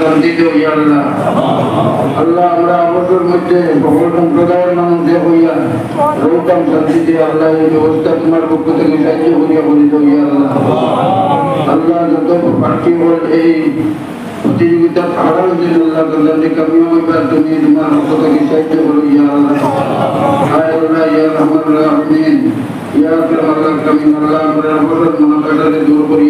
শান্তিতে হইয়া আল্লাহ। আল্লাহ, যত প্রার্থী এই প্রতিযোগিতা হইবার তুমি তোমার পক্ষ থেকে সাহায্য করো ইয়া আল্লাহ। হায় আল্লাহ, ইয়া রহমান আল্লাহ দূর আল্লাহ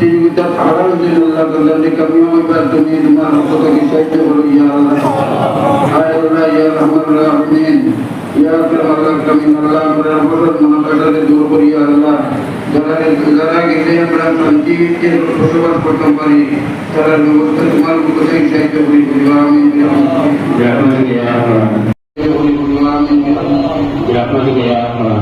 প্রতিযোগিতা ফারাল জিল্লা কল্যাণে কবি ওই পর তুমি তোমার রক্ত কি সাহিত্য করো ইয়া আল্লাহ হায় আল্লাহ ইয়া রহমান রহিম ইয়া আল্লাহ কবি মোল্লা আমরা রহমত মনকাটাতে দূর করি ইয়া আল্লাহ যারা যারা গিয়ে আমরা সঞ্জীবিতকে প্রসবাস করতে পারি তারা নিয়মিত তোমার রক্ত কি সাহিত্য করি আমি ইয়া আল্লাহ ইয়া আল্লাহ ইয়া আল্লাহ ইয়া আল্লাহ ইয়া আল্লাহ